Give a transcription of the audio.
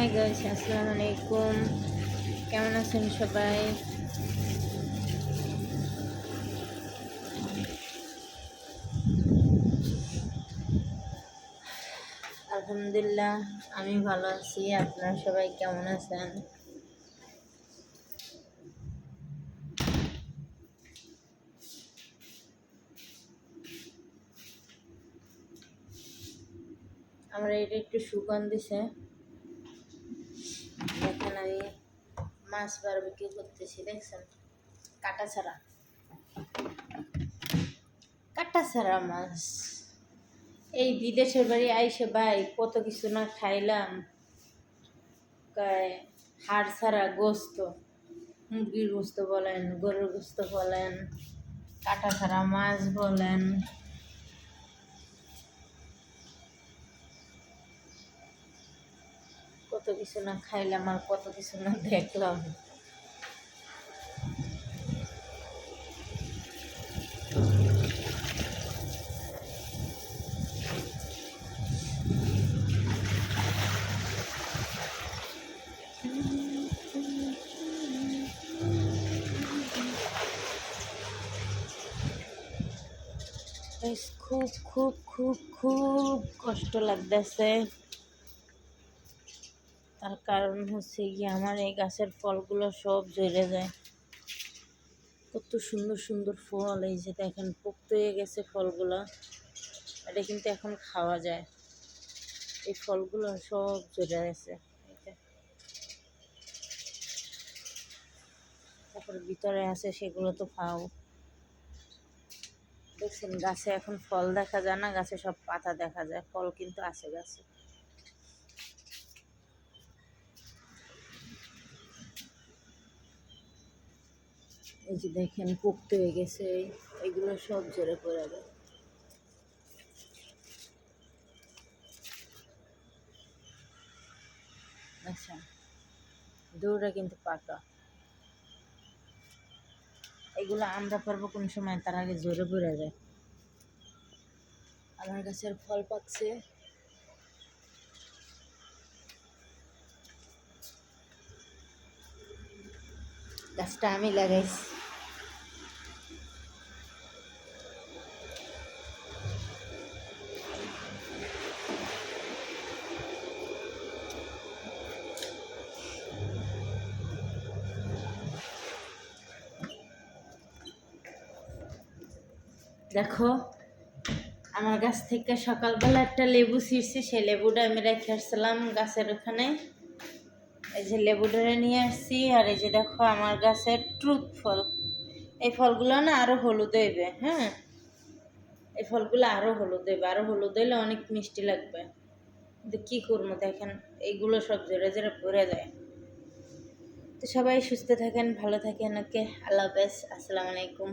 হ্যাঁ গাইস আসসালামু আলাইকুম কেমন আছেন সবাই? আলহামদুলিল্লাহ, আমি ভালো আছি। আপনারা সবাই কেমন আছেন? আমরা এটা একটু সুগন্ধ দিছে দেখেন আমি মাছ বারবিকিউ করতেছি, দেখছেন? কাটা ছাড়া। কাটা ছাড়া মাছ। এই বিদেশের বাড়ি আইসে, ভাই, কত কিছু না খাইলাম। হাড় ছাড়া গোস্ত, মুরগির গোস্ত বলেন, গরুর গোস্ত বলেন, কাটা ছাড়া মাছ বলেন। কত কিছু না খাইলাম আর কত কিছু না দেখলাম। খুব খুব খুব খুব কষ্ট লাগতেছে। তার কারণ হচ্ছে কি আমার এই গাছের ফলগুলো সব ঝরে যায়। কত সুন্দর সুন্দর ফল, এই যে দেখেন, পোক্ত হয়ে গেছে ফলগুলো। এটা কিন্তু এখন খাওয়া যায়। এই ফলগুলো সব ঝরে গেছে। তারপর ভিতরে আছে সেগুলো তো খাও। দেখছেন, গাছে এখন ফল দেখা যায় না, গাছে সব পাতা দেখা যায়। ফল কিন্তু আছে গাছে। এই যে দেখেন পোক্ত হয়ে গেছে, এগুলো সব জোরে পড়ে গেল আচ্ছা দৌড়া কিন্তু পাকা। এগুলো আমরা পারব কোন সময়, তার আগে জোরে পড়ে যায়। আমার গাছের ফল পাকছে গাছটা আমি লাগাইছি। দেখো, আমার গাছ থেকে সকালবেলা একটা লেবু ছিঁড়ছি, সেই লেবুটা আমি রেখে আসছিলাম গাছের ওখানে। এই যে লেবুটারে নিয়ে আসছি, আর এই যে দেখো আমার গাছের ট্রুথ ফল। এই ফলগুলো না আরও হলুদ হইবে হ্যাঁ? এই ফলগুলো আরও হলুদ হইবে আরও হলুদ হইলে অনেক মিষ্টি লাগবে। কিন্তু কী করব দেখেন এইগুলো সব জোরে জোরে ভরে যায়। তো সবাই সুস্থ থাকেন, ভালো থাকেন, ওকে? আল্লাহ হাফেজ, আসসালামু আলাইকুম।